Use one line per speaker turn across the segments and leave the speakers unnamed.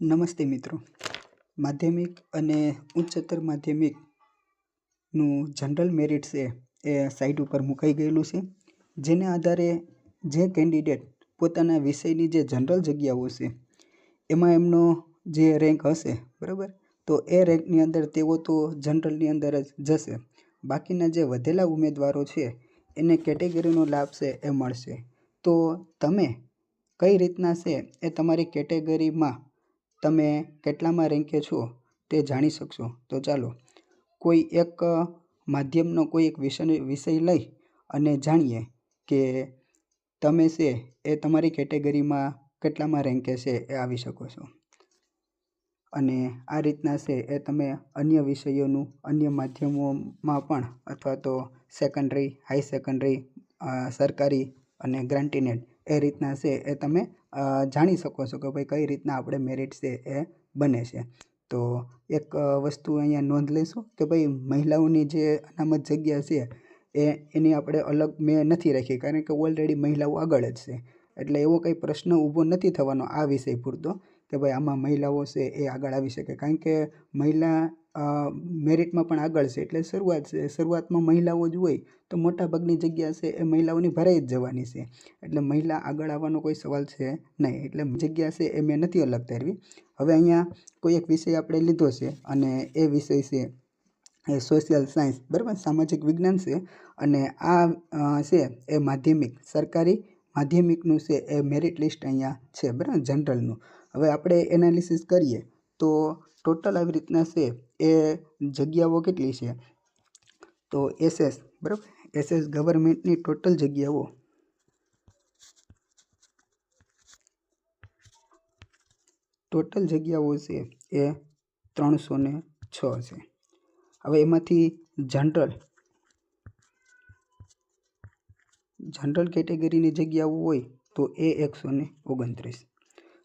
નમસ્તે મિત્રો. માધ્યમિક અને ઉચ્ચતર માધ્યમિકનું જનરલ મેરિટ છે એ સાઇટ ઉપર મુકાઈ ગયેલું છે. જેને આધારે જે કેન્ડિડેટ પોતાના વિષયની જે જનરલ જગ્યાઓ છે, એમાં એમનો જે રેન્ક હશે, બરાબર? તો એ રેન્કની અંદર તેઓ તો જનરલની અંદર જ જશે. બાકીના જે વધેલા ઉમેદવારો છે, એને કેટેગરીનો લાભ છે એ મળશે. તો તમે કઈ રીતના છે એ તમારી કેટેગરીમાં તમે કેટલામાં રેન્કે છો તે જાણી શકશો. તો ચાલો, કોઈ એક માધ્યમનો કોઈ એક વિષય વિષય લઈ અને જાણીએ કે તમે છે એ તમારી કેટેગરીમાં કેટલામાં રેન્કે છે એ આવી શકો છો. અને આ રીતના છે એ તમે અન્ય વિષયોનું, અન્ય માધ્યમોમાં પણ અથવા તો સેકન્ડરી હાઈ સેકન્ડરી સરકારી અને ગ્રાન્ટીનેટ એ રીતના છે એ તમે જાણી શકો છો કે ભાઈ કઈ રીતના આપણે મેરિટ છે એ બને છે. તો એક વસ્તુ અહીંયા નોંધ લઈશું કે ભાઈ મહિલાઓની જે અનામત જગ્યા છે એ, એની આપણે અલગ મેં નથી રાખી કારણ કે ઓલરેડી મહિલાઓ આગળ જ છે. એટલે એવો કંઈ પ્રશ્ન ઊભો નથી થવાનો આ વિષય પૂરતો કે ભાઈ આમાં મહિલાઓ છે એ આગળ આવી શકે. કારણ કે મહિલા મેરિટમાં પણ આગળ છે. એટલે શરૂઆત છે. શરૂઆતમાં મહિલાઓ જ હોય તો મોટાભાગની જગ્યા છે એ મહિલાઓની ભરાઈ જ જવાની છે. એટલે મહિલા આગળ આવવાનો કોઈ સવાલ છે નહીં. એટલે જગ્યા છે એ મેં નથી અલગ તારવી હવે અહીંયા કોઈ એક વિષય આપણે લીધો છે અને એ વિષય છે એ સોશિયલ સાયન્સ બરાબર? સામાજિક વિજ્ઞાન છે અને આ છે એ માધ્યમિક. સરકારી માધ્યમિકનું છે એ મેરિટ લિસ્ટ અહીંયા છે. બરાબર? જનરલનું હવે આપણે એનાલિસિસ કરીએ તો ટોટલ આવી રીતના છે, એ જગ્યાઓ કેટલી છે? તો એસએસ, બરાબર? એસએસ ગવર્મેન્ટની ટોટલ જગ્યાઓ. ટોટલ જગ્યાઓ છે એ ત્રણસો ને છ છે. હવે એમાંથી જનરલ. જનરલ કેટેગરીની જગ્યાઓ હોય તો એ એકસો ને ઓગણત્રીસ.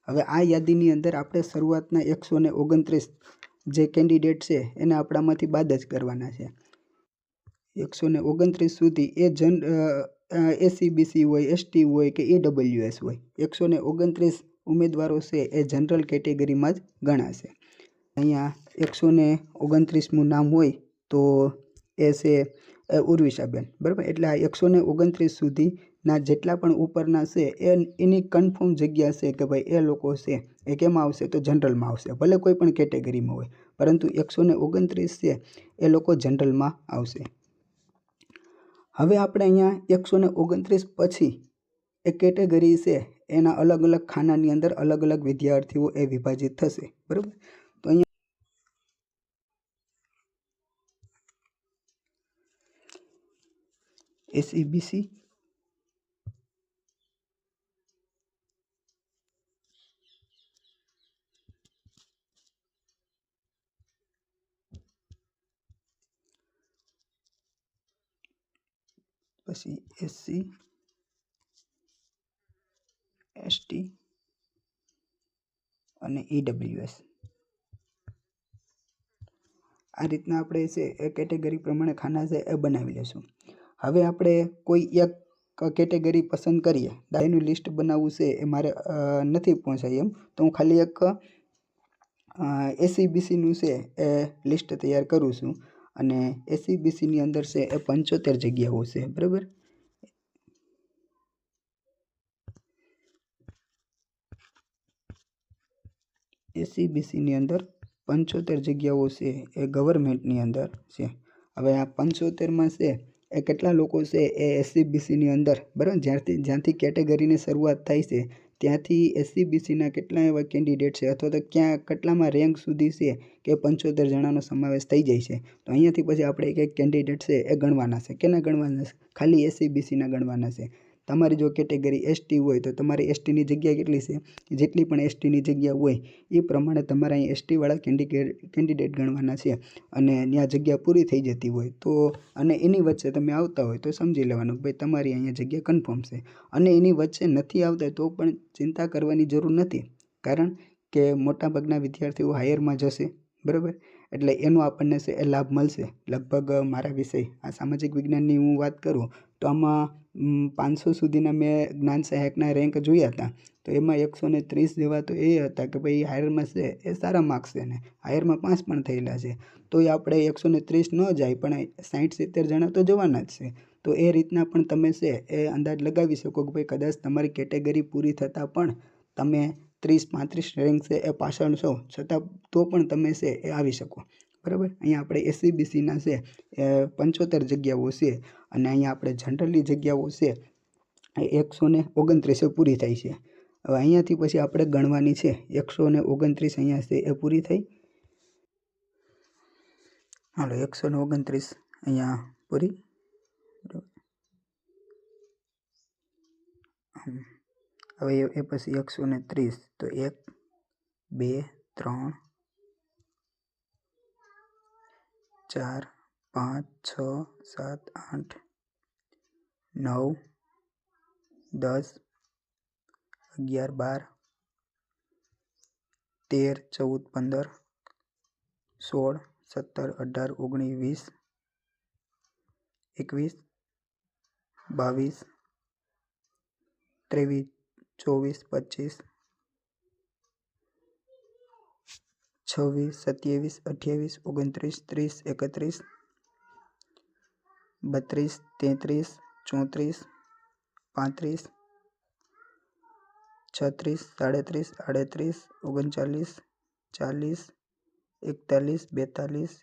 હવે આ યાદીની અંદર આપણે શરૂઆતના એકસો ને ઓગણત્રીસ જે કેન્ડિડેટ છે એને આપણામાંથી બાદ જ કરવાના છે. એકસો ને ઓગણત્રીસ સુધી એ જન એસીબીસી હોય એસટી હોય કે ઈડબ્લ્યુએસ હોય. એકસો ને ઓગણત્રીસ ઉમેદવારો છે એ જનરલ કેટેગરીમાં જ ગણાશે. અહીંયા એકસો ને ઓગણત્રીસનું નામ હોય તો એ છે ઉર્વિશાબેન. બરાબર? એટલે આ એકસો ને ઓગણત્રીસ સુધીના જેટલા પણ ઉપરના છે, એ એની કન્ફર્મ જગ્યા છે કે ભાઈ એ લોકો છે, એ કેમાં આવશે તો જનરલમાં આવશે, ભલે કોઈ પણ કેટેગરીમાં હોય. પરંતુ એકસો ને ઓગણત્રીસ છે, એ લોકો જનરલમાં આવશે. હવે આપણે અહીંયા એકસો ને ઓગણત્રીસ પછી એ કેટેગરી છે, એના અલગ અલગ ખાનાની અંદર અલગ અલગ વિદ્યાર્થીઓ એ વિભાજિત થશે, બરાબર? તો અહીંયા એસઈબીસી પછી એસસી, એસટી અને ઈડબ્લ્યુએસ આ રીતના આપણે છે, એ કેટેગરી પ્રમાણે ખાના છે, એ બનાવી લેશું. હવે આપણે કોઈ એક કેટેગરી પસંદ કરીએ દાળીનું લિસ્ટ બનાવવું છે, એ મારે નથી પહોંચાય એમ. તો હું ખાલી એક એસીબીસીનું છે, એ લિસ્ટ તૈયાર કરું છું. અને એસીબીસીની અંદર છે એ પંચોતેર જગ્યાઓ છે, બરાબર? એસીબીસીની અંદર પંચોતેર જગ્યાઓ છે એ ગવર્મેન્ટની અંદર છે. હવે આ પંચોતેરમાં છે એ કેટલા લોકો છે એ એસસીબીસીની અંદર, બરાબર? જ્યાંથી જ્યાંથી કેટેગરીની શરૂઆત થાય છે ત્યાંથી એસસીબીસીના કેટલા એવા કેન્ડિડેટ છે અથવા તો ક્યાં, કેટલામાં રેન્ક સુધી છે કે પંચોતેર જણાનો સમાવેશ થઈ જાય છે. તો અહીંયાથી પછી આપણે એક એક કેન્ડિડેટ છે એ ગણવાના છે. કેના ગણવાના છે? ખાલી એસસીબીસીના ગણવાના છે. તમારી જો કેટેગરી એસટી હોય તો તમારી એસટીની જગ્યા કેટલી છે? જેટલી પણ એસટીની જગ્યા હોય, એ પ્રમાણે તમારે અહીં એસટીવાળા કેન્ડિડેટ કેન્ડિડેટ ગણવાના છે અને ત્યાં જગ્યા પૂરી થઈ જતી હોય તો, અને એની વચ્ચે તમે આવતા હોય તો સમજી લેવાનું ભાઈ તમારી અહીંયા જગ્યા કન્ફર્મ છે. અને એની વચ્ચે નથી આવતા તો પણ ચિંતા કરવાની જરૂર નથી, કારણ કે મોટાભાગના વિદ્યાર્થીઓ હાયરમાં જશે બરાબર? એટલે એનો આપણને છે એ લાભ મળશે. લગભગ મારા વિષય આ સામાજિક વિજ્ઞાનની હું વાત કરું તો આમાં પાંચસો સુધીના મેં જ્ઞાન સહાયકના રેન્ક જોયા હતા. તો એમાં એકસો ને ત્રીસ જેવા તો એ હતા કે ભાઈ હાયરમાં છે, એ સારા માર્ક્સ છે ને. હાયરમાં પાંચ પણ થયેલા છે. તો એ આપણે એકસો ને ત્રીસ ન જાય, પણ સાઠ સિત્તેર જણા તો જવાના જ છે. તો એ રીતના પણ તમે છે, એ અંદાજ લગાવી શકો કે ભાઈ કદાચ તમારી કેટેગરી પૂરી થતાં પણ તમે ત્રીસ પાંત્રીસ રેન્ક છે, એ પાછળ છો. છતાં તો પણ તમે છે, એ આવી શકો. બરાબર? અહીંયા આપણે એસીબીસીના છે પંચોતેર જગ્યાઓ છે અને અહીંયા આપણે જનરલની જગ્યાઓ છે એકસો ને ઓગણત્રીસે પૂરી થાય છે. હવે અહીંયાથી પછી આપણે ગણવાની છે, એકસો ને ઓગણત્રીસ અહીંયા છે એ પૂરી થઈ? હાલો, એકસો ને ઓગણત્રીસ અહીંયા પૂરી. હવે એ પછી એકસો ને ત્રીસ, તો એક, બે, ત્રણ ચાર, પાંચ, છ, સાત, આઠ, નવ, દસ, અગિયાર, બાર, તેર, ચૌદ, પંદર, સોળ, સત્તર, અઢાર, ઓગણીસ, વીસ, એકવીસ, બાવીસ, ત્રેવીસ, ચોવીસ, પચીસ છવ્વીસ, સત્યાવીસ, અઠ્યાવીસ, ઓગણત્રીસ, ત્રીસ, એકત્રીસ, બત્રીસ, તેત્રીસ, ચોત્રીસ, પાંત્રીસ, છત્રીસ, સાડત્રીસ, આડત્રીસ, ઓગણચાલીસ, ચાલીસ, એકતાલીસ, બેતાલીસ,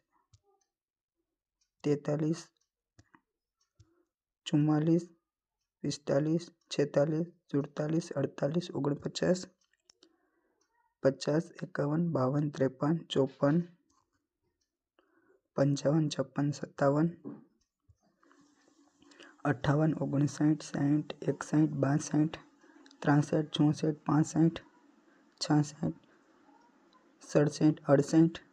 તેતાલીસ, ચુમ્માલીસ, પિસ્તાલીસ, છેતાલીસ, સુડતાલીસ, અડતાલીસ, ઓગણપચાસ પચાસ એકાવન બાવન ત્રેપન ચોપન પંચાવન છપ્પન સત્તાવન અઠ્ઠાવન ઓગણસાઠ સાઠ એકસાઠ બાસઠ ત્રાસઠ ચોસઠ પાસઠ છાસઠ સડસઠ અડસઠ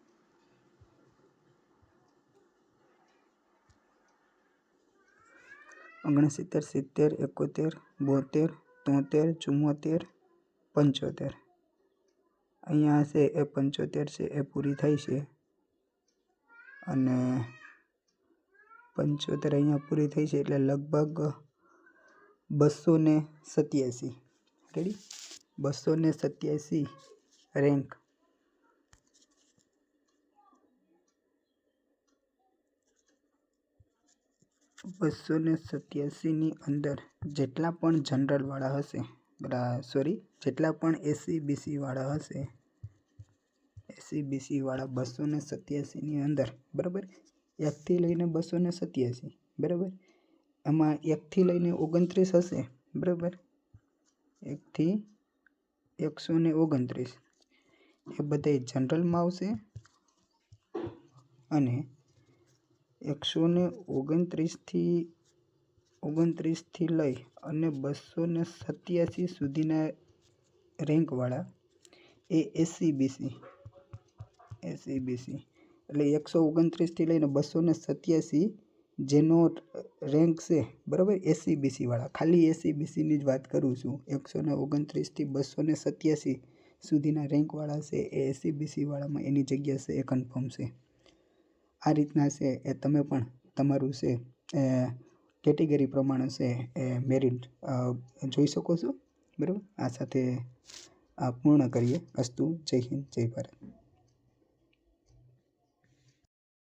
ઓગણસિત્તેર સિત્તેર એકોતેર બોતેર તોતેર ચુમ્મોતેર પંચોતેર અહીંયા છે, એ પંચોતેર છે, એ પૂરી થઈ છે. અને પંચોતેર અહીંયા પૂરી થઈ છે એટલે લગભગ બસો ને સત્યાસી. રેડી બસો ને સત્યાસી રેન્ક બસો ને સત્યાસીની અંદર જેટલા પણ જનરલવાળા હશે સોરી, જેટલા પણ એસસી બીસીવાળા હશે એસસી બીસીવાળા બસો ને સત્યાસીની અંદર, બરાબર? એકથી લઈને બસો ને સત્યાસી, બરાબર? એમાં એકથી લઈને ઓગણત્રીસ હશે, બરાબર? એકથી એકસો ને ઓગણત્રીસ. એ બધાય જનરલમાં આવશે અને એકસો ને ઓગણત્રીસથી ઓગણત્રીસથી લઈ અને બસો ને સત્યાસી સુધીના રેન્કવાળા એ એસસીબીસી એસસીબીસી. એટલે એકસો ઓગણત્રીસથી લઈને બસો ને સત્યાસી જેનો રેન્ક છે, બરાબર? એસસીબીસીવાળા. ખાલી એસસીબીસીની જ વાત કરું છું. એકસો ને ઓગણત્રીસથી બસો ને સત્યાસી સુધીના રેન્કવાળા છે એ એસસીબીસીવાળામાં. એની જગ્યા છે એ કન્ફર્મ છે. આ રીતના છે એ તમે પણ તમારું છે, એ કેટેગરી પ્રમાણે છે, એ મેરિટ જોઈ શકો છો? બરાબર? આ સાથે આ પૂર્ણ કરીએ. અસ્તુ, જય હિન્દ, જય ભારત.